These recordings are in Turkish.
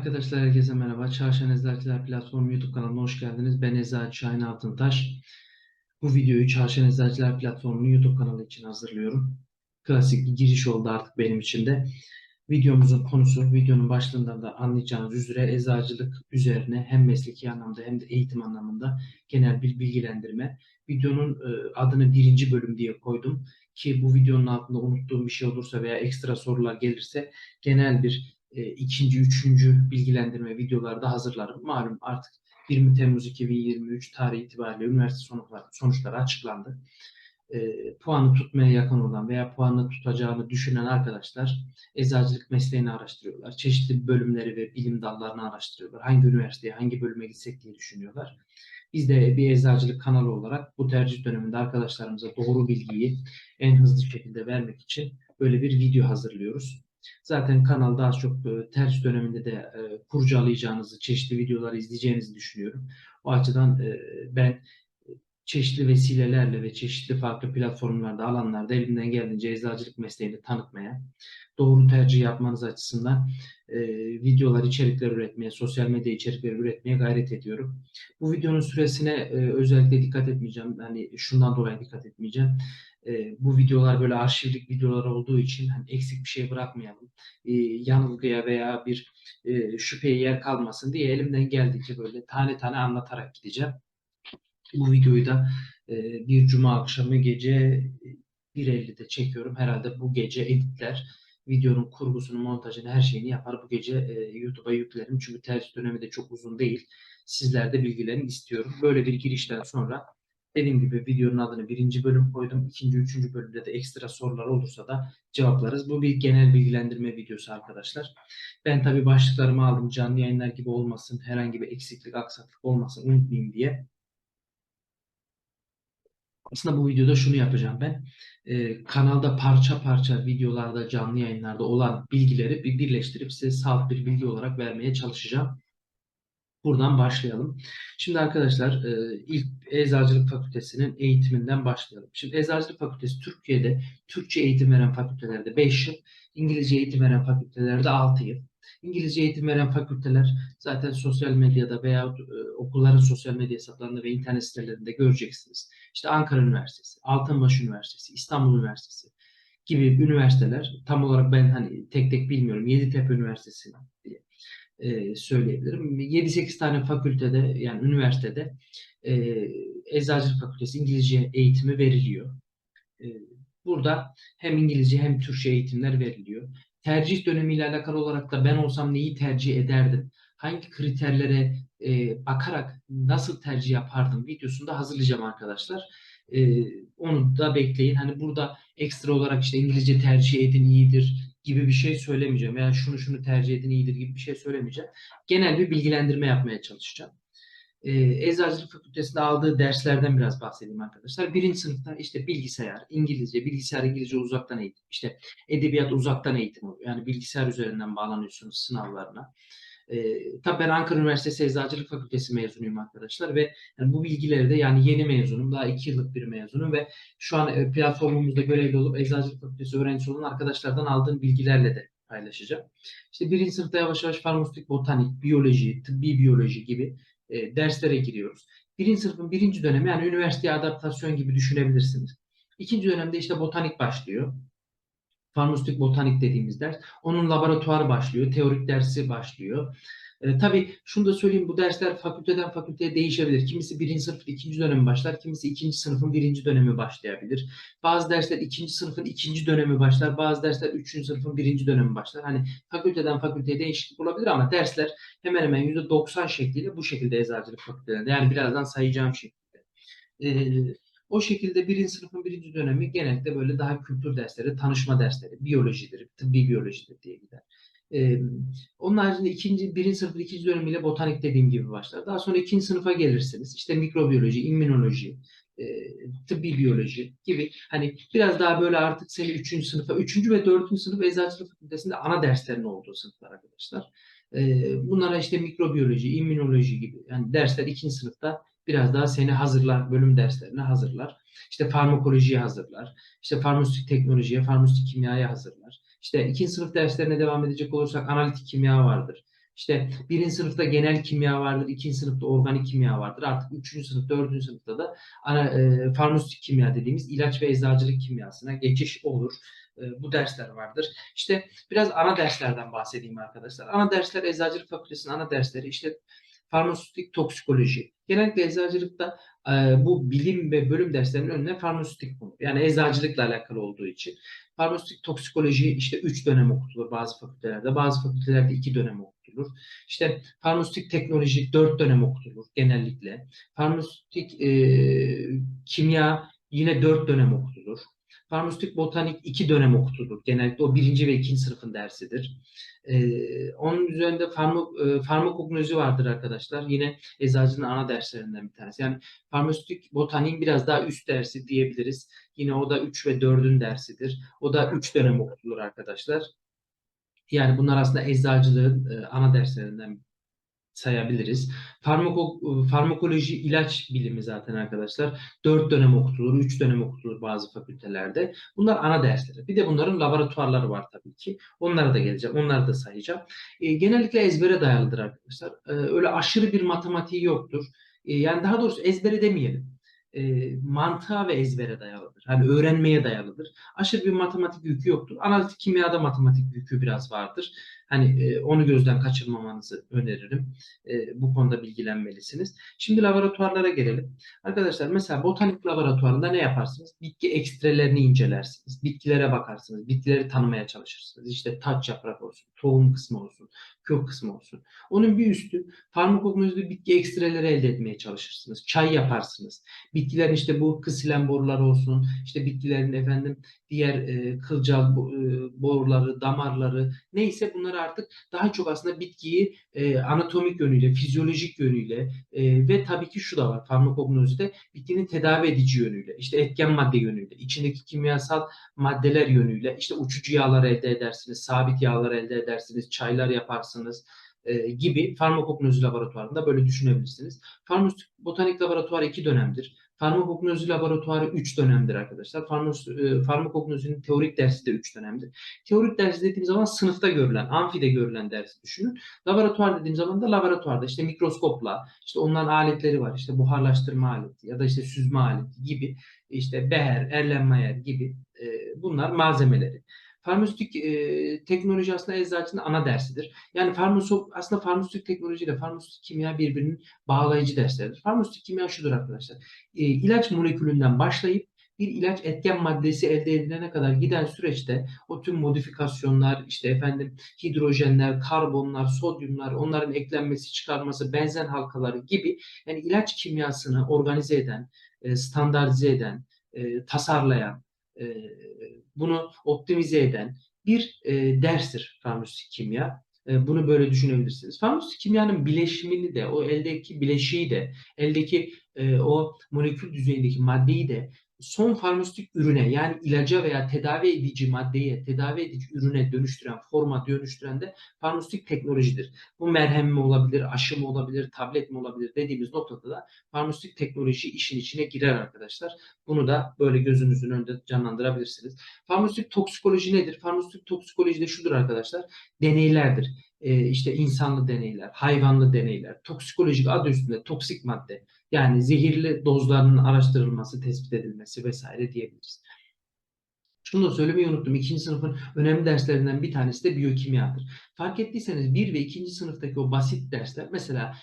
Arkadaşlar herkese merhaba. Çarşan Eczacılar Platformu YouTube kanalına hoş geldiniz. Ben Eczacı Şahin Altıntaş. Bu videoyu Çarşan Eczacılar Platformu'nun YouTube kanalı için hazırlıyorum. Klasik bir giriş oldu artık benim için de. Videomuzun konusu, videonun başlığından da anlayacağınız üzere eczacılık üzerine hem mesleki anlamda hem de eğitim anlamında genel bir bilgilendirme. Videonun e, adını birinci bölüm diye koydum ki bu videonun altında unuttuğum bir şey olursa veya ekstra sorular gelirse genel bir e, ikinci, üçüncü bilgilendirme videolarda hazırlarım. Malum artık 20 Temmuz 2023 tarihi itibariyle üniversite sonuçları, açıklandı. E, puanı tutmaya yakın olan veya puanı tutacağını düşünen arkadaşlar eczacılık mesleğini araştırıyorlar. Çeşitli bölümleri ve bilim dallarını araştırıyorlar. Hangi üniversiteye, hangi bölüme gitsek diye düşünüyorlar. Biz de bir eczacılık kanalı olarak bu tercih döneminde arkadaşlarımıza doğru bilgiyi en hızlı şekilde vermek için böyle bir video hazırlıyoruz. Zaten kanal daha çok e, tercih döneminde de e, kurcalayacağınızı, çeşitli videoları izleyeceğinizi düşünüyorum. O açıdan e, ben çeşitli vesilelerle ve çeşitli farklı platformlarda, alanlarda elimden geldiğince eczacılık mesleğini tanıtmaya, doğru tercih yapmanız açısından videolar, içerikler üretmeye, sosyal medya içerikleri üretmeye gayret ediyorum. Bu videonun süresine özellikle dikkat etmeyeceğim. Yani şundan dolayı dikkat etmeyeceğim. E, bu videolar böyle arşivlik videolar olduğu için hani eksik bir şey bırakmayalım. E, yanılgıya veya bir e, şüpheye yer kalmasın diye elimden geldiğince böyle tane tane anlatarak gideceğim. Bu videoyu da e, bir cuma akşamı gece 1.50'de çekiyorum. Herhalde bu gece editler, videonun kurgusunu, montajını, her şeyini yapar. Bu gece e, YouTube'a yüklerim. Çünkü tercih dönemi de çok uzun değil. Sizler de bilgilerini istiyorum. Böyle bir girişten sonra dediğim gibi videonun adını birinci bölüm koydum. İkinci, üçüncü bölümde de ekstra sorular olursa da cevaplarız. Bu bir genel bilgilendirme videosu arkadaşlar. Ben tabii başlıklarımı aldım. Canlı yayınlar gibi olmasın, herhangi bir eksiklik, aksaklık olmasın unutmayayım diye. Aslında bu videoda şunu yapacağım ben. Ee, kanalda parça parça videolarda, canlı yayınlarda olan bilgileri bir birleştirip size salt bir bilgi olarak vermeye çalışacağım. Buradan başlayalım. Şimdi arkadaşlar e, ilk Eczacılık Fakültesi'nin eğitiminden başlayalım. Şimdi Eczacılık Fakültesi Türkiye'de Türkçe eğitim veren fakültelerde 5 yıl, İngilizce eğitim veren fakültelerde 6 yıl. İngilizce eğitim veren fakülteler zaten sosyal medyada veya e, okulların sosyal medya hesaplarında ve internet sitelerinde göreceksiniz. İşte Ankara Üniversitesi, Altınbaş Üniversitesi, İstanbul Üniversitesi gibi üniversiteler tam olarak ben hani tek tek bilmiyorum. Yeditepe Üniversitesi diye e, söyleyebilirim. 7-8 tane fakültede yani üniversitede e, Eczacılık Fakültesi İngilizce eğitimi veriliyor. E, burada hem İngilizce hem Türkçe eğitimler veriliyor. Tercih dönemiyle alakalı olarak da ben olsam neyi tercih ederdim? Hangi kriterlere e, bakarak nasıl tercih yapardım videosunu da hazırlayacağım arkadaşlar. E, onu da bekleyin. Hani burada ekstra olarak işte İngilizce tercih edin iyidir gibi bir şey söylemeyeceğim. Veya şunu şunu tercih edin iyidir gibi bir şey söylemeyeceğim. Genel bir bilgilendirme yapmaya çalışacağım. E, Eczacılık Fakültesi'nde aldığı derslerden biraz bahsedeyim arkadaşlar. Birinci sınıfta işte bilgisayar, İngilizce, bilgisayar İngilizce uzaktan eğitim, işte edebiyat uzaktan eğitim oluyor. Yani bilgisayar üzerinden bağlanıyorsunuz sınavlarına. E, tabii ben Ankara Üniversitesi Eczacılık Fakültesi mezunuyum arkadaşlar ve yani bu bilgileri de yani yeni mezunum, daha iki yıllık bir mezunum ve şu an e, platformumuzda görevli olup Eczacılık Fakültesi öğrencisi olan arkadaşlardan aldığım bilgilerle de paylaşacağım. İşte birinci sınıfta yavaş yavaş farmasötik, botanik, biyoloji, tıbbi biyoloji gibi e, derslere giriyoruz. Birinci sınıfın birinci dönemi yani üniversiteye adaptasyon gibi düşünebilirsiniz. İkinci dönemde işte botanik başlıyor. Farmasötik botanik dediğimiz ders. Onun laboratuvarı başlıyor, teorik dersi başlıyor. E, tabii şunu da söyleyeyim bu dersler fakülteden fakülteye değişebilir. Kimisi birinci sınıfın ikinci dönemi başlar, kimisi ikinci sınıfın birinci dönemi başlayabilir. Bazı dersler ikinci sınıfın ikinci dönemi başlar, bazı dersler üçüncü sınıfın birinci dönemi başlar. Hani fakülteden fakülteye değişiklik olabilir ama dersler hemen hemen yüzde 90 şekliyle bu şekilde eczacılık fakültelerinde. Yani birazdan sayacağım şekilde. E, o şekilde birinci sınıfın birinci dönemi genellikle böyle daha kültür dersleri, tanışma dersleri, biyolojidir, tıbbi biyolojidir diye gider. Ee, onun haricinde ikinci, birinci sınıfın ikinci dönemiyle botanik dediğim gibi başlar. Daha sonra ikinci sınıfa gelirsiniz. İşte mikrobiyoloji, immünoloji, e, tıbbi biyoloji gibi hani biraz daha böyle artık seni üçüncü sınıfa, üçüncü ve dördüncü sınıf eczacılık fakültesinde ana derslerin olduğu sınıflar arkadaşlar. E, bunlara işte mikrobiyoloji, immünoloji gibi yani dersler ikinci sınıfta biraz daha seni hazırlar, bölüm derslerine hazırlar. İşte farmakolojiye hazırlar. İşte farmasötik teknolojiye, farmasötik kimyaya hazırlar. İşte ikinci sınıf derslerine devam edecek olursak analitik kimya vardır. İşte birinci sınıfta genel kimya vardır, ikinci sınıfta organik kimya vardır. Artık üçüncü sınıf, dördüncü sınıfta da ana, e, farmasötik kimya dediğimiz ilaç ve eczacılık kimyasına geçiş olur. E, bu dersler vardır. İşte biraz ana derslerden bahsedeyim arkadaşlar. Ana dersler Eczacılık Fakültesi'nin ana dersleri işte farmasötik toksikoloji. Genellikle eczacılıkta e, bu bilim ve bölüm derslerinin önüne farmasötik konur. Yani eczacılıkla alakalı olduğu için. Farmasötik toksikoloji işte 3 dönem okutulur bazı fakültelerde. Bazı fakültelerde 2 dönem okutulur. İşte farmasötik teknoloji 4 dönem okutulur genellikle. Farmasötik e, kimya yine 4 dönem okutulur. Farmasötik botanik 2 dönem okutulur. Genellikle o birinci ve ikinci sınıfın dersidir. Ee, onun üzerinde farma, e, farmakognozi vardır arkadaşlar. Yine eczacının ana derslerinden bir tanesi. Yani farmasötik botaniğin biraz daha üst dersi diyebiliriz. Yine o da 3 ve 4'ün dersidir. O da 3 dönem okutulur arkadaşlar. Yani bunlar aslında eczacılığın e, ana derslerinden sayabiliriz. Farmako, farmakoloji ilaç bilimi zaten arkadaşlar. 4 dönem okutulur, 3 dönem okutulur bazı fakültelerde. Bunlar ana dersleri. Bir de bunların laboratuvarları var tabii ki. Onlara da geleceğim. Onları da sayacağım. E, genellikle ezbere dayalıdır arkadaşlar. E, öyle aşırı bir matematiği yoktur. E, yani daha doğrusu ezbere demeyelim e, mantığa ve ezbere dayalıdır. Hani öğrenmeye dayalıdır. Aşırı bir matematik yükü yoktur. Analitik kimyada matematik yükü biraz vardır. Hani e, onu gözden kaçırmamanızı öneririm. E, bu konuda bilgilenmelisiniz. Şimdi laboratuvarlara gelelim. Arkadaşlar mesela botanik laboratuvarında ne yaparsınız? Bitki ekstrelerini incelersiniz. Bitkilere bakarsınız. Bitkileri tanımaya çalışırsınız. İşte taç yaprak olsun, tohum kısmı olsun, kök kısmı olsun. Onun bir üstü farmakognozide bitki ekstreleri elde etmeye çalışırsınız. Çay yaparsınız. Bitkilerin işte bu kısilen borular olsun, işte bitkilerin efendim diğer e, kılcal e, boruları, damarları neyse bunları artık daha çok aslında bitkiyi e, anatomik yönüyle, fizyolojik yönüyle e, ve tabii ki şu da var farmakognozide bitkinin tedavi edici yönüyle, işte etken madde yönüyle, içindeki kimyasal maddeler yönüyle işte uçucu yağlar elde edersiniz, sabit yağlar elde edersiniz, çaylar yaparsınız e, gibi farmakognozi laboratuvarında böyle düşünebilirsiniz. Farmasötik botanik laboratuvarı iki dönemdir. Farmakognozi laboratuvarı 3 dönemdir arkadaşlar. E, farmakognozinin teorik dersi de 3 dönemdir. Teorik dersi dediğim zaman sınıfta görülen, amfide görülen dersi düşünün. Laboratuvar dediğim zaman da laboratuvarda işte mikroskopla, işte onların aletleri var. İşte buharlaştırma aleti ya da işte süzme aleti gibi, işte beher, Erlenmeyer gibi e, bunlar malzemeleri. Farmasötik e, teknoloji aslında eczacının ana dersidir. Yani farmasök aslında farmasötik teknoloji ile farmasötik kimya birbirinin bağlayıcı dersleridir. Farmasötik kimya şudur arkadaşlar. E, ilaç molekülünden başlayıp bir ilaç etken maddesi elde edilene kadar giden süreçte o tüm modifikasyonlar, işte efendim hidrojenler, karbonlar, sodyumlar, onların eklenmesi, çıkarması, benzen halkaları gibi yani ilaç kimyasını organize eden, standartize eden, tasarlayan, bunu optimize eden bir e, derstir farmasötik kimya. E, bunu böyle düşünebilirsiniz. Farmasötik kimyanın bileşimini de, o eldeki bileşiği de, eldeki e, o molekül düzeyindeki maddeyi de son farmasötik ürüne yani ilaca veya tedavi edici maddeye, tedavi edici ürüne dönüştüren, forma dönüştüren de farmasötik teknolojidir. Bu merhem mi olabilir, aşı mı olabilir, tablet mi olabilir dediğimiz noktada da farmasötik teknoloji işin içine girer arkadaşlar. Bunu da böyle gözünüzün önünde canlandırabilirsiniz. Farmasötik toksikoloji nedir? Farmasötik toksikoloji de şudur arkadaşlar. Deneylerdir. Ee, işte insanlı deneyler, hayvanlı deneyler, toksikolojik adı üstünde toksik madde yani zehirli dozlarının araştırılması, tespit edilmesi vesaire diyebiliriz. Şunu da söylemeyi unuttum. İkinci sınıfın önemli derslerinden bir tanesi de biyokimyadır. Fark ettiyseniz bir ve ikinci sınıftaki o basit dersler mesela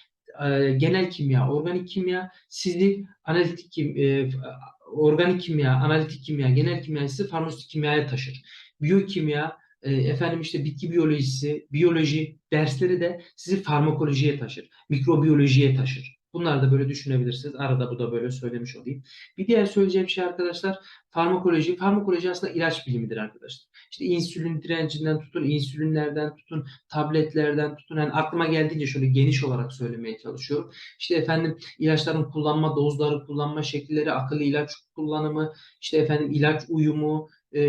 e, genel kimya, organik kimya sizi analitik kim, e, organik kimya, analitik kimya, genel kimya sizi farmasötik kimyaya taşır. Biyokimya, e, efendim işte bitki biyolojisi, biyoloji dersleri de sizi farmakolojiye taşır, mikrobiyolojiye taşır. Bunları da böyle düşünebilirsiniz. Arada bu da böyle söylemiş olayım. Bir diğer söyleyeceğim şey arkadaşlar farmakoloji. Farmakoloji aslında ilaç bilimidir arkadaşlar. İşte insülin direncinden tutun, insülinlerden tutun, tabletlerden tutun. Yani aklıma geldiğince şöyle geniş olarak söylemeye çalışıyorum. İşte efendim ilaçların kullanma dozları, kullanma şekilleri, akıllı ilaç kullanımı, işte efendim ilaç uyumu, e,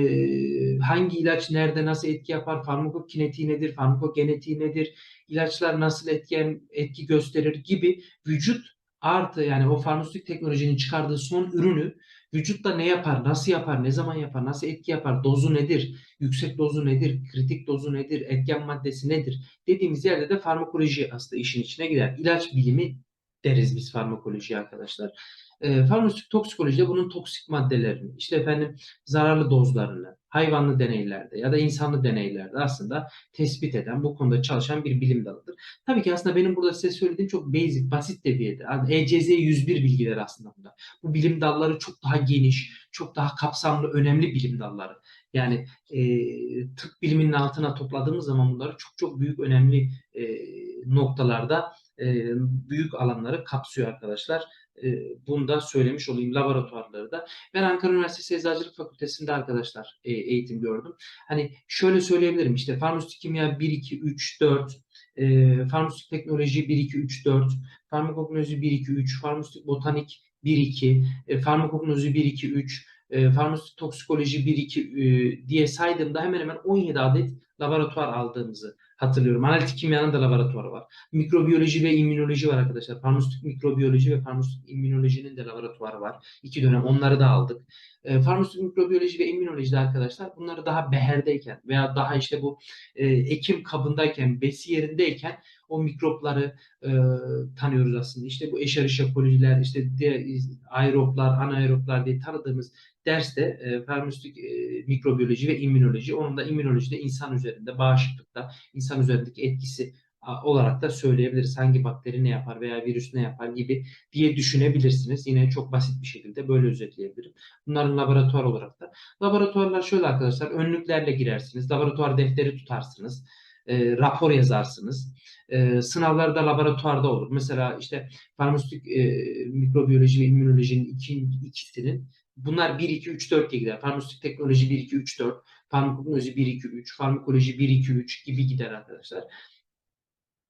hangi ilaç nerede nasıl etki yapar, farmakokinetiği nedir, farmakogenetiği nedir, ilaçlar nasıl etki, etki gösterir gibi vücut artı yani o farmasötik teknolojinin çıkardığı son ürünü Vücutta ne yapar, nasıl yapar, ne zaman yapar, nasıl etki yapar, dozu nedir, yüksek dozu nedir, kritik dozu nedir, etken maddesi nedir dediğimiz yerde de farmakoloji aslında işin içine girer. İlaç bilimi deriz biz farmakoloji arkadaşlar. E, farmasötik toksikolojide bunun toksik maddelerini, işte efendim zararlı dozlarını, hayvanlı deneylerde ya da insanlı deneylerde aslında tespit eden, bu konuda çalışan bir bilim dalıdır. Tabii ki aslında benim burada size söylediğim çok basic, basit seviyede. Yani ECZ 101 bilgiler aslında burada. Bu bilim dalları çok daha geniş, çok daha kapsamlı, önemli bilim dalları. Yani e, tıp biliminin altına topladığımız zaman bunları çok çok büyük, önemli e, noktalarda e, büyük alanları kapsıyor arkadaşlar. Bunu da söylemiş olayım laboratuvarları da. Ben Ankara Üniversitesi Eczacılık Fakültesi'nde arkadaşlar eğitim gördüm. Hani şöyle söyleyebilirim işte farmasötik kimya 1, 2, 3, 4, e, farmasötik teknoloji 1, 2, 3, 4, farmakognozi 1, 2, 3, farmasötik botanik 1, 2, e, farmakognozi 1, 2, 3, e, farmasötik toksikoloji 1, 2 e, diye saydığımda hemen hemen 17 adet laboratuvar aldığımızı hatırlıyorum. Analitik kimyanın da laboratuvarı var. Mikrobiyoloji ve immünoloji var arkadaşlar. Farmasötik mikrobiyoloji ve farmasötik immünolojinin de laboratuvarı var. İki dönem onları da aldık. E, farmasötik mikrobiyoloji ve immünolojide arkadaşlar bunları daha beherdeyken veya daha işte bu e, ekim kabındayken, besi yerindeyken o mikropları e, tanıyoruz aslında. İşte bu eşarışa koliler, işte diğer aeroblar, anaeroblar diye tanıdığımız derste e, farmasötik e, mikrobiyoloji ve immünoloji. Onun da immünolojide insan üzerinde, bağışıklıkta, insan üzerindeki etkisi olarak da söyleyebiliriz. Hangi bakteri ne yapar veya virüs ne yapar gibi diye düşünebilirsiniz. Yine çok basit bir şekilde böyle özetleyebilirim. Bunların laboratuvar olarak da. Laboratuvarlar şöyle arkadaşlar. Önlüklerle girersiniz. Laboratuvar defteri tutarsınız. E, rapor yazarsınız. E, sınavlar da laboratuvarda olur. Mesela işte farmasötik e, mikrobiyoloji ve immünolojinin iki, ikisinin bunlar 1, 2, 3, 4 diye gider. Farmasötik teknoloji 1, 2, 3, 4. Farmakoloji 1, 2, 3. Farmakoloji 1, 2, 3 gibi gider arkadaşlar.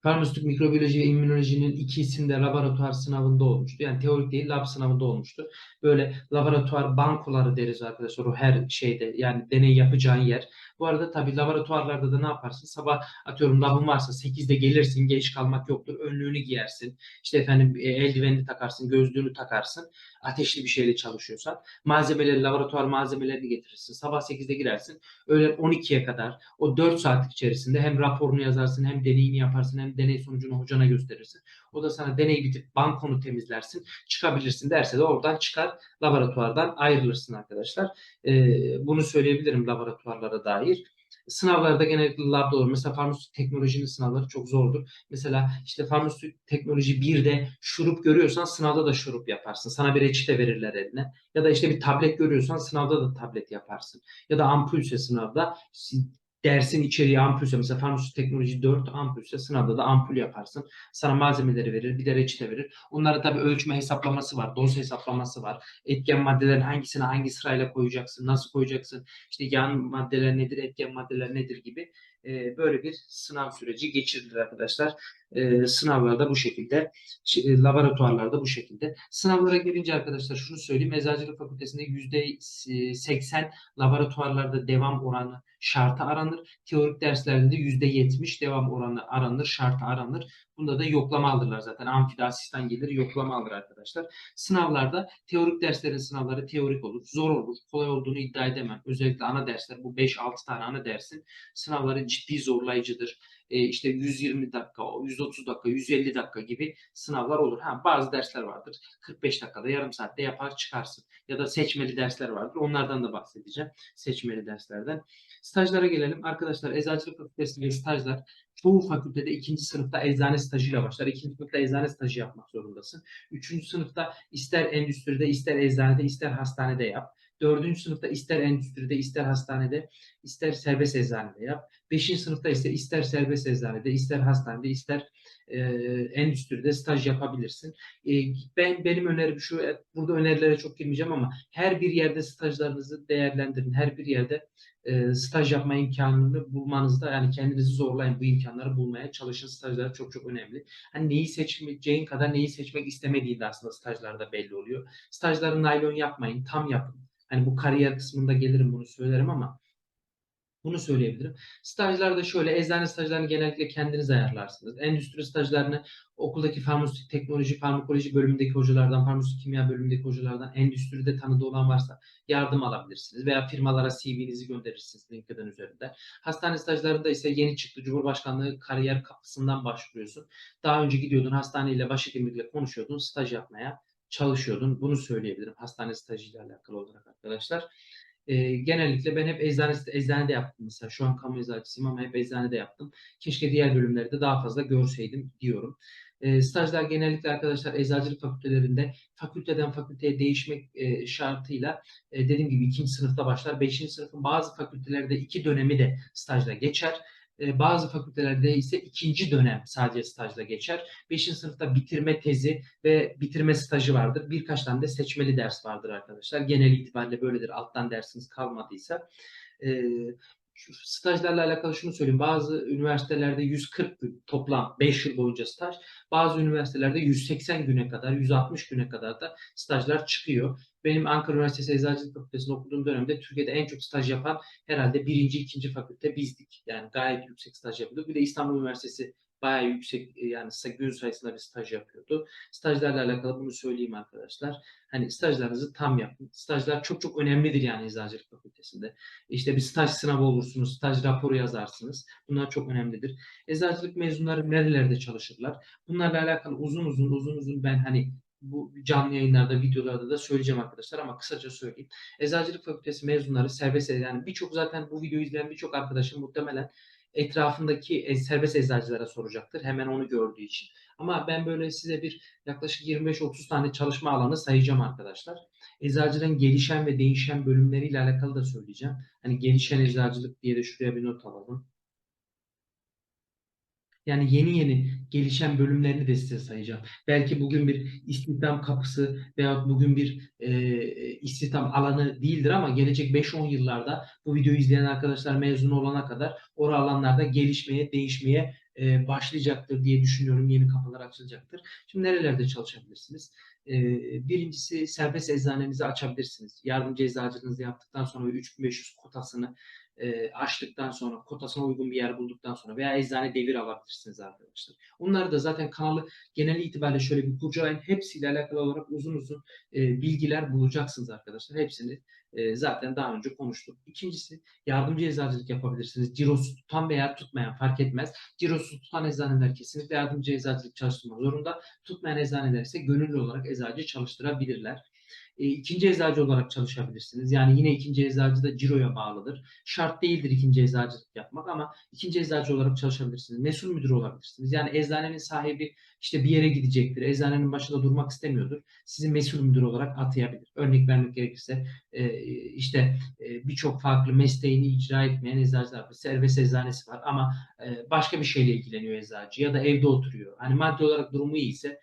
Farmasötik mikrobiyoloji ve immünolojinin ikisinde laboratuvar sınavında olmuştu. Yani teorik değil lab sınavında olmuştu. Böyle laboratuvar bankoları deriz arkadaşlar o her şeyde yani deney yapacağın yer. Bu arada tabii laboratuvarlarda da ne yaparsın? Sabah atıyorum labın varsa 8'de gelirsin, geç kalmak yoktur. Önlüğünü giyersin. İşte efendim e, eldivenini takarsın, gözlüğünü takarsın. Ateşli bir şeyle çalışıyorsan. Malzemeleri, laboratuvar malzemelerini getirirsin. Sabah 8'de girersin. Öğlen 12'ye kadar o 4 saat içerisinde hem raporunu yazarsın, hem deneyini yaparsın, hem deney sonucunu hocana gösterirsin. O da sana deney bitip bankonu temizlersin. Çıkabilirsin derse de oradan çıkar laboratuvardan ayrılırsın arkadaşlar. Ee, bunu söyleyebilirim laboratuvarlara dair. Sınavlarda genellikle labda olur. Mesela farmasötik teknolojinin sınavları çok zordur. Mesela işte farmasötik teknoloji 1'de şurup görüyorsan sınavda da şurup yaparsın. Sana bir reçete verirler eline. Ya da işte bir tablet görüyorsan sınavda da tablet yaparsın. Ya da ampulse sınavda dersin içeriği ampulse mesela farmasötik teknoloji 4 ampulse sınavda da ampul yaparsın. Sana malzemeleri verir, bir de reçete verir. Onlara tabii ölçme hesaplaması var, doz hesaplaması var. Etken maddelerin hangisine hangi sırayla koyacaksın, nasıl koyacaksın, işte yan maddeler nedir, etken maddeler nedir gibi e, böyle bir sınav süreci geçirilir arkadaşlar. E, sınavlarda bu şekilde, e, laboratuvarlarda bu şekilde. Sınavlara gelince arkadaşlar şunu söyleyeyim. Eczacılık Fakültesi'nde %80 laboratuvarlarda devam oranı şartı aranır. Teorik derslerde de %70 devam oranı aranır, şartı aranır. Bunda da yoklama alırlar zaten. Amfide asistan gelir, yoklama alır arkadaşlar. Sınavlarda teorik derslerin sınavları teorik olur. Zor olur. Kolay olduğunu iddia edemem. Özellikle ana dersler, bu 5-6 tane ana dersin sınavları ciddi zorlayıcıdır. E, işte 120 dakika, 130 dakika, 150 dakika gibi sınavlar olur. Ha, bazı dersler vardır. 45 dakikada, yarım saatte yapar çıkarsın. Ya da seçmeli dersler vardır. Onlardan da bahsedeceğim. Seçmeli derslerden. Stajlara gelelim. Arkadaşlar Eczacılık Fakültesi'nde stajlar çoğu fakültede ikinci sınıfta eczane stajıyla başlar. İkinci sınıfta eczane stajı yapmak zorundasın. Üçüncü sınıfta ister endüstride, ister eczanede, ister hastanede yap. Dördüncü sınıfta ister endüstride, ister hastanede, ister serbest eczanede yap. Beşinci sınıfta ise ister serbest eczanede, ister hastanede, ister e, endüstride staj yapabilirsin. E, ben benim önerim şu, e, burada önerilere çok girmeyeceğim ama her bir yerde stajlarınızı değerlendirin. Her bir yerde e, staj yapma imkanını bulmanızda yani kendinizi zorlayın bu imkanları bulmaya çalışın. Stajlar çok çok önemli. Hani neyi seçmeyeceğin kadar neyi seçmek istemediğin de aslında stajlarda belli oluyor. Stajları naylon yapmayın, tam yapın. Hani bu kariyer kısmında gelirim bunu söylerim ama Bunu söyleyebilirim. Stajlarda şöyle, eczane stajlarını genellikle kendiniz ayarlarsınız. Endüstri stajlarını okuldaki farmasötik teknoloji, farmakoloji bölümündeki hocalardan, farmasötik kimya bölümündeki hocalardan, endüstride tanıdığı olan varsa yardım alabilirsiniz. Veya firmalara CV'nizi gönderirsiniz LinkedIn üzerinde. Hastane stajlarında ise yeni çıktı Cumhurbaşkanlığı kariyer kapısından başvuruyorsun. Daha önce gidiyordun hastaneyle, başhekimlikle konuşuyordun, staj yapmaya çalışıyordun. Bunu söyleyebilirim hastane stajıyla alakalı olarak arkadaşlar. Ee, genellikle ben hep eczane, eczanede yaptım mesela. Şu an kamu eczacısıyım ama hep eczanede yaptım. Keşke diğer bölümleri de daha fazla görseydim diyorum. E, stajlar genellikle arkadaşlar eczacılık fakültelerinde fakülteden fakülteye değişmek e, şartıyla e, dediğim gibi ikinci sınıfta başlar. Beşinci sınıfın bazı fakültelerde iki dönemi de stajla geçer. E, bazı fakültelerde ise ikinci dönem sadece stajla geçer. Beşinci sınıfta bitirme tezi ve bitirme stajı vardır. Birkaç tane de seçmeli ders vardır arkadaşlar. Genel itibariyle böyledir. Alttan dersiniz kalmadıysa. E, stajlarla alakalı şunu söyleyeyim. Bazı üniversitelerde 140 gün toplam 5 yıl boyunca staj. Bazı üniversitelerde 180 güne kadar, 160 güne kadar da stajlar çıkıyor. Benim Ankara Üniversitesi Eczacılık Fakültesi'nde okuduğum dönemde Türkiye'de en çok staj yapan herhalde birinci, ikinci fakülte bizdik. Yani gayet yüksek staj yapıyorduk. Bir de İstanbul Üniversitesi bayağı yüksek yani gün sayısında bir staj yapıyordu. Stajlarla alakalı bunu söyleyeyim arkadaşlar. Hani stajlarınızı tam yapın. Stajlar çok çok önemlidir yani eczacılık fakültesinde. İşte bir staj sınavı olursunuz, staj raporu yazarsınız. Bunlar çok önemlidir. Eczacılık mezunları nerelerde çalışırlar? Bunlarla alakalı uzun uzun uzun uzun ben hani bu canlı yayınlarda, videolarda da söyleyeceğim arkadaşlar ama kısaca söyleyeyim. Eczacılık Fakültesi mezunları serbest yani birçok zaten bu videoyu izleyen birçok arkadaşım muhtemelen etrafındaki e, serbest eczacılara soracaktır. Hemen onu gördüğü için. Ama ben böyle size bir yaklaşık 25-30 tane çalışma alanı sayacağım arkadaşlar. Eczacılığın gelişen ve değişen bölümleriyle alakalı da söyleyeceğim. Hani gelişen eczacılık diye de şuraya bir not alalım. Yani yeni yeni gelişen bölümlerini de size sayacağım. Belki bugün bir istihdam kapısı veya bugün bir e, istihdam alanı değildir ama gelecek 5-10 yıllarda bu videoyu izleyen arkadaşlar mezun olana kadar o alanlarda gelişmeye, değişmeye e, başlayacaktır diye düşünüyorum. Yeni kapılar açılacaktır. Şimdi nerelerde çalışabilirsiniz? E, birincisi serbest eczanenizi açabilirsiniz. Yardımcı eczacılığınızı yaptıktan sonra 3500 kotasını e, açtıktan sonra, kotasına uygun bir yer bulduktan sonra veya eczane devir alabilirsiniz arkadaşlar. Onları da zaten kanalı genel itibariyle şöyle bir kurcalayın. Hepsiyle alakalı olarak uzun uzun e, bilgiler bulacaksınız arkadaşlar. Hepsini e, zaten daha önce konuştuk. İkincisi yardımcı eczacılık yapabilirsiniz. Cirosu tutan veya tutmayan fark etmez. Cirosu tutan eczaneler kesinlikle yardımcı eczacılık çalıştırmak zorunda. Tutmayan eczaneler ise gönüllü olarak eczacı çalıştırabilirler. E, ikinci eczacı olarak çalışabilirsiniz. Yani yine ikinci eczacı da ciroya bağlıdır. Şart değildir ikinci eczacılık yapmak ama ikinci eczacı olarak çalışabilirsiniz. Mesul müdür olabilirsiniz. Yani eczanenin sahibi işte bir yere gidecektir. Eczanenin başında durmak istemiyordur. Sizi mesul müdür olarak atayabilir. Örnek vermek gerekirse e, işte e, birçok farklı mesleğini icra etmeyen eczacılar var. Serbest eczanesi var ama başka bir şeyle ilgileniyor eczacı ya da evde oturuyor. Hani maddi olarak durumu iyi ise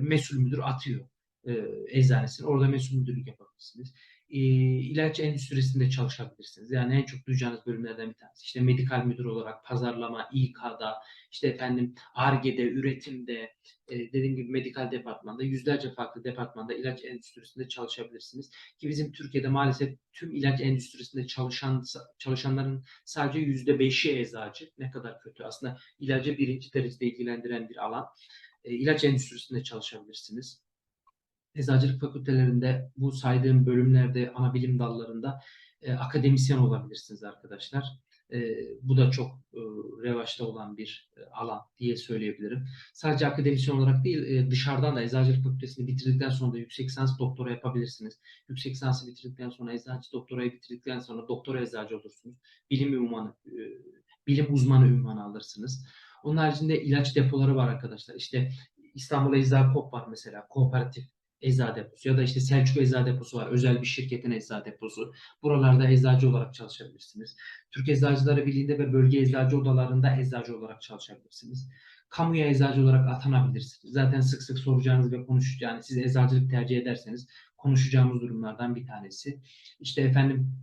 mesul müdür atıyor e. Orada mesul müdürlük yapabilirsiniz. E, ilaç endüstrisinde çalışabilirsiniz. Yani en çok duyacağınız bölümlerden bir tanesi. İşte medikal müdür olarak pazarlama, İK'da, işte efendim ARGE'de, üretimde, e, dediğim gibi medikal departmanda, yüzlerce farklı departmanda ilaç endüstrisinde çalışabilirsiniz. Ki bizim Türkiye'de maalesef tüm ilaç endüstrisinde çalışan çalışanların sadece yüzde beşi eczacı. Ne kadar kötü. Aslında ilacı birinci derecede ilgilendiren bir alan. E, ilaç endüstrisinde çalışabilirsiniz eczacılık fakültelerinde bu saydığım bölümlerde ana bilim dallarında e, akademisyen olabilirsiniz arkadaşlar. E, bu da çok e, revaçta olan bir e, alan diye söyleyebilirim. Sadece akademisyen olarak değil e, dışarıdan da eczacılık fakültesini bitirdikten sonra da yüksek lisans doktora yapabilirsiniz. Yüksek lisansı bitirdikten sonra eczacı doktorayı bitirdikten sonra doktora eczacı olursunuz. Bilim uzmanı, e, bilim uzmanı ünvanı alırsınız. Onun haricinde ilaç depoları var arkadaşlar. İşte İstanbul Eczakop var mesela kooperatif eczacı deposu ya da işte Selçuk eczacı deposu var. Özel bir şirketin eczacı deposu. Buralarda eczacı olarak çalışabilirsiniz. Türk Eczacıları Birliği'nde ve bölge eczacı odalarında eczacı olarak çalışabilirsiniz. Kamuya eczacı olarak atanabilirsiniz. Zaten sık sık soracağınız ve konuşacağınız, siz eczacılık tercih ederseniz konuşacağımız durumlardan bir tanesi. İşte efendim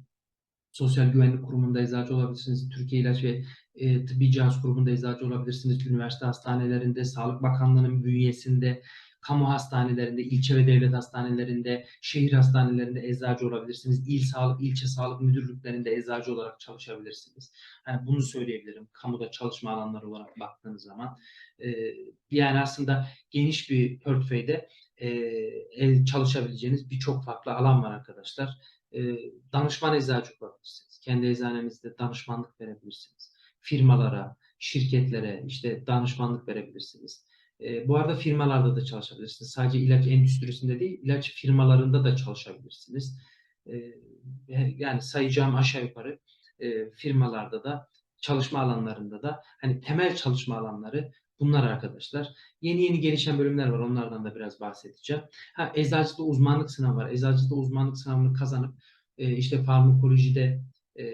Sosyal Güvenlik Kurumu'nda eczacı olabilirsiniz. Türkiye İlaç ve e, Tıbbi Cihaz Kurumu'nda eczacı olabilirsiniz. Üniversite hastanelerinde, Sağlık Bakanlığı'nın bünyesinde, kamu hastanelerinde, ilçe ve devlet hastanelerinde, şehir hastanelerinde eczacı olabilirsiniz. İl sağlık, ilçe sağlık müdürlüklerinde eczacı olarak çalışabilirsiniz. Yani bunu söyleyebilirim. Kamuda çalışma alanları olarak baktığınız zaman. E, yani aslında geniş bir portföyde e, çalışabileceğiniz birçok farklı alan var arkadaşlar. E, danışman eczacı olabilirsiniz. Kendi eczanenizde danışmanlık verebilirsiniz. Firmalara, şirketlere işte danışmanlık verebilirsiniz. E, bu arada firmalarda da çalışabilirsiniz. Sadece ilaç endüstrisinde değil, ilaç firmalarında da çalışabilirsiniz. E, yani sayacağım aşağı yukarı e, firmalarda da çalışma alanlarında da hani temel çalışma alanları bunlar arkadaşlar. Yeni yeni gelişen bölümler var. Onlardan da biraz bahsedeceğim. Ha, eczacılıkta uzmanlık sınavı var. Eczacılıkta uzmanlık sınavını kazanıp e, işte farmakolojide e,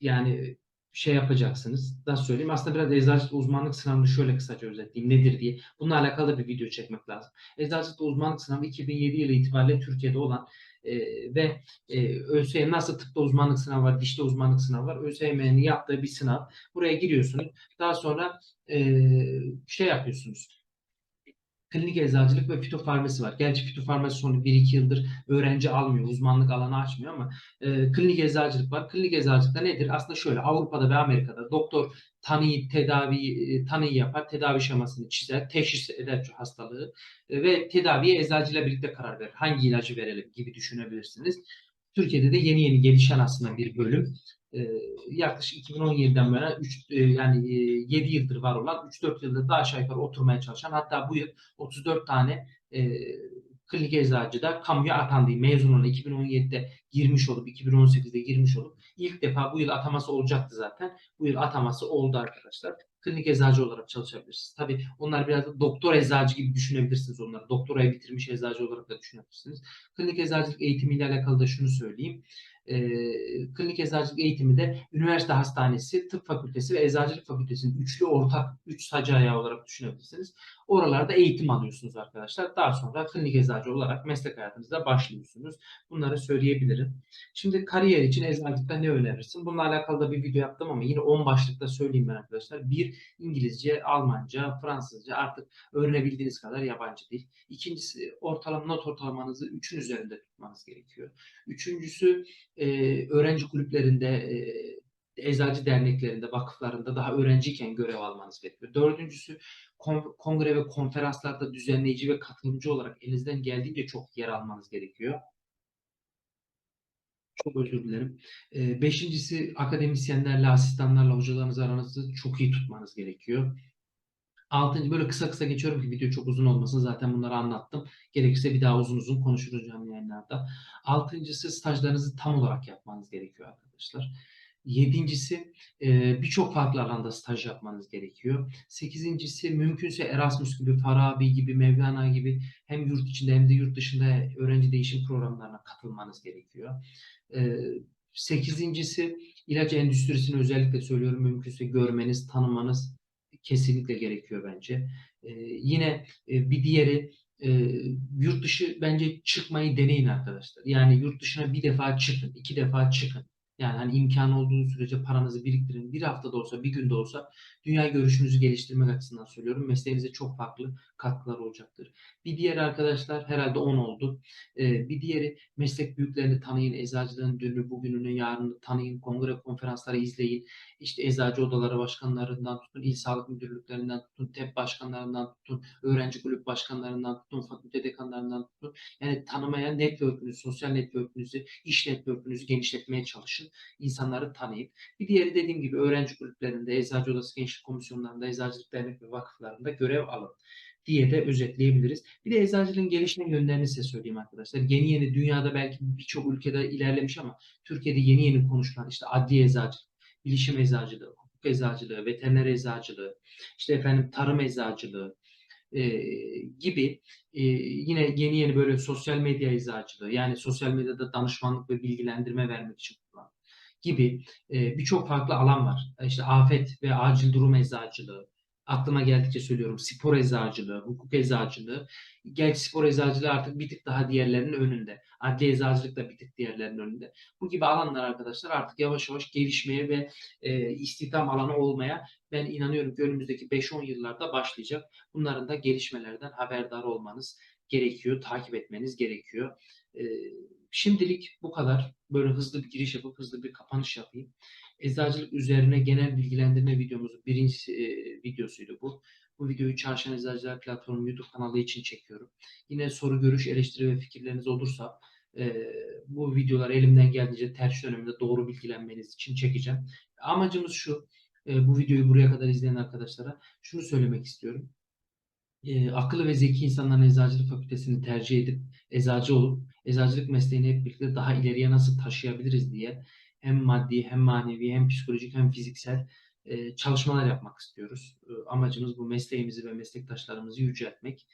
yani şey yapacaksınız. Nasıl söyleyeyim? Aslında biraz eczacılıkta uzmanlık sınavını şöyle kısaca özetleyeyim. Nedir diye. Bununla alakalı bir video çekmek lazım. Eczacılıkta uzmanlık sınavı 2007 yılı itibariyle Türkiye'de olan e, ve e, ÖSYM nasıl tıpta uzmanlık sınavı var, dişte uzmanlık sınavı var. ÖSYM'nin yaptığı bir sınav. Buraya giriyorsunuz. Daha sonra e, şey yapıyorsunuz. Klinik eczacılık ve fitofarmasi var. Gerçi fitofarmasi son 1-2 yıldır öğrenci almıyor, uzmanlık alanı açmıyor ama e, klinik eczacılık var. Klinik eczacılıkta nedir? Aslında şöyle Avrupa'da ve Amerika'da doktor tanıyı, tedavi e, tanıyı yapar, tedavi şemasını çizer, teşhis eder hastalığı e, ve tedaviye eczacıyla birlikte karar verir. Hangi ilacı verelim gibi düşünebilirsiniz. Türkiye'de de yeni yeni gelişen aslında bir bölüm. E, yaklaşık 2017'den beri 3 e, yani e, 7 yıldır var olan 3-4 yıldır da aşağı yukarı oturmaya çalışan hatta bu yıl 34 tane e, klinik eczacı da kamuya atandı. Mezun olan 2017'de girmiş olup 2018'de girmiş olup ilk defa bu yıl ataması olacaktı zaten. Bu yıl ataması oldu arkadaşlar. Klinik eczacı olarak çalışabilirsiniz. Tabii onlar biraz doktor eczacı gibi düşünebilirsiniz onları. Doktorayı bitirmiş eczacı olarak da düşünebilirsiniz. Klinik eczacılık eğitimiyle alakalı da şunu söyleyeyim e, klinik eczacılık eğitimi de üniversite hastanesi, tıp fakültesi ve eczacılık fakültesinin üçlü ortak, üç sacı ayağı olarak düşünebilirsiniz. Oralarda eğitim alıyorsunuz arkadaşlar. Daha sonra klinik eczacı olarak meslek hayatınızda başlıyorsunuz. Bunları söyleyebilirim. Şimdi kariyer için eczacılıkta ne önerirsin? Bununla alakalı da bir video yaptım ama yine 10 başlıkta söyleyeyim ben arkadaşlar. Bir, İngilizce, Almanca, Fransızca artık öğrenebildiğiniz kadar yabancı dil. İkincisi, ortalama not ortalamanızı 3'ün üzerinde tutmanız gerekiyor. Üçüncüsü, e, öğrenci kulüplerinde, e, eczacı derneklerinde, vakıflarında daha öğrenciyken görev almanız gerekiyor. Dördüncüsü kongre ve konferanslarda düzenleyici ve katılımcı olarak elinizden geldiğince çok yer almanız gerekiyor. Çok özür dilerim. E, beşincisi akademisyenlerle, asistanlarla, hocalarınızla aranızı çok iyi tutmanız gerekiyor. Altıncı böyle kısa kısa geçiyorum ki video çok uzun olmasın. Zaten bunları anlattım. Gerekirse bir daha uzun uzun konuşuruz canlı yayınlarda. Altıncısı stajlarınızı tam olarak yapmanız gerekiyor arkadaşlar. Yedincisi e, birçok farklı alanda staj yapmanız gerekiyor. Sekizincisi mümkünse Erasmus gibi, Farabi gibi, Mevlana gibi hem yurt içinde hem de yurt dışında öğrenci değişim programlarına katılmanız gerekiyor. Sekizincisi ilaç endüstrisini özellikle söylüyorum mümkünse görmeniz, tanımanız kesinlikle gerekiyor bence. Yine bir diğeri yurt dışı bence çıkmayı deneyin arkadaşlar. Yani yurt dışına bir defa çıkın, iki defa çıkın. Yani hani imkan olduğu sürece paranızı biriktirin. Bir hafta da olsa, bir günde olsa dünya görüşünüzü geliştirmek açısından söylüyorum. Mesleğinize çok farklı katkılar olacaktır. Bir diğer arkadaşlar herhalde 10 oldu. Ee, bir diğeri meslek büyüklerini tanıyın. Eczacılığın dünü, bugününü, yarını tanıyın. Kongre konferansları izleyin. İşte eczacı odaları başkanlarından tutun, il sağlık müdürlüklerinden tutun, TEP başkanlarından tutun, öğrenci kulüp başkanlarından tutun, fakülte dekanlarından tutun. Yani tanımaya network'ünüzü, sosyal network'ünüzü, iş network'ünüzü genişletmeye çalışın. İnsanları tanıyın. Bir diğeri dediğim gibi öğrenci kulüplerinde, eczacı odası gençlik komisyonlarında, eczacılık dernek ve vakıflarında görev alın diye de özetleyebiliriz. Bir de eczacılığın gelişme yönlerini size söyleyeyim arkadaşlar. Yeni yeni dünyada belki birçok ülkede ilerlemiş ama Türkiye'de yeni yeni konuşulan işte adli eczacılık, bilişim eczacılığı, hukuk eczacılığı, veteriner eczacılığı, işte efendim tarım eczacılığı e, gibi e, yine yeni yeni böyle sosyal medya eczacılığı yani sosyal medyada danışmanlık ve bilgilendirme vermek için kullanılan gibi e, birçok farklı alan var. İşte afet ve acil durum eczacılığı, aklıma geldikçe söylüyorum. Spor eczacılığı, hukuk eczacılığı. Gerçi spor eczacılığı artık bir tık daha diğerlerinin önünde. Adli eczacılık da bir tık diğerlerinin önünde. Bu gibi alanlar arkadaşlar artık yavaş yavaş gelişmeye ve e, istihdam alanı olmaya ben inanıyorum ki önümüzdeki 5-10 yıllarda başlayacak. Bunların da gelişmelerden haberdar olmanız gerekiyor, takip etmeniz gerekiyor. E, şimdilik bu kadar. Böyle hızlı bir giriş yapıp hızlı bir kapanış yapayım. Eczacılık üzerine genel bilgilendirme videomuzun birinci e, videosuydu bu. Bu videoyu Çarşan Eczacılar Platformu YouTube kanalı için çekiyorum. Yine soru, görüş, eleştiri ve fikirleriniz olursa e, bu videoları elimden geldiğince ters döneminde doğru bilgilenmeniz için çekeceğim. Amacımız şu, e, bu videoyu buraya kadar izleyen arkadaşlara şunu söylemek istiyorum. E, akıllı ve zeki insanların eczacılık fakültesini tercih edip eczacı olup eczacılık mesleğini hep birlikte daha ileriye nasıl taşıyabiliriz diye hem maddi hem manevi hem psikolojik hem fiziksel e, çalışmalar yapmak istiyoruz. E, amacımız bu mesleğimizi ve meslektaşlarımızı yüceltmek.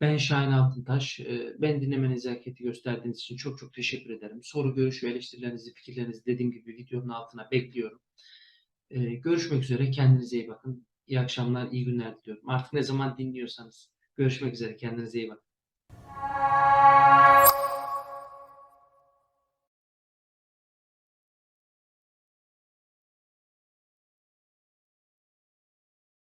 Ben Şahin Altıntaş. E, ben dinleme nezaketi gösterdiğiniz için çok çok teşekkür ederim. Soru, görüş ve eleştirilerinizi, fikirlerinizi dediğim gibi videonun altına bekliyorum. E, görüşmek üzere. Kendinize iyi bakın. İyi akşamlar, iyi günler diliyorum. Artık ne zaman dinliyorsanız. Görüşmek üzere. Kendinize iyi bakın.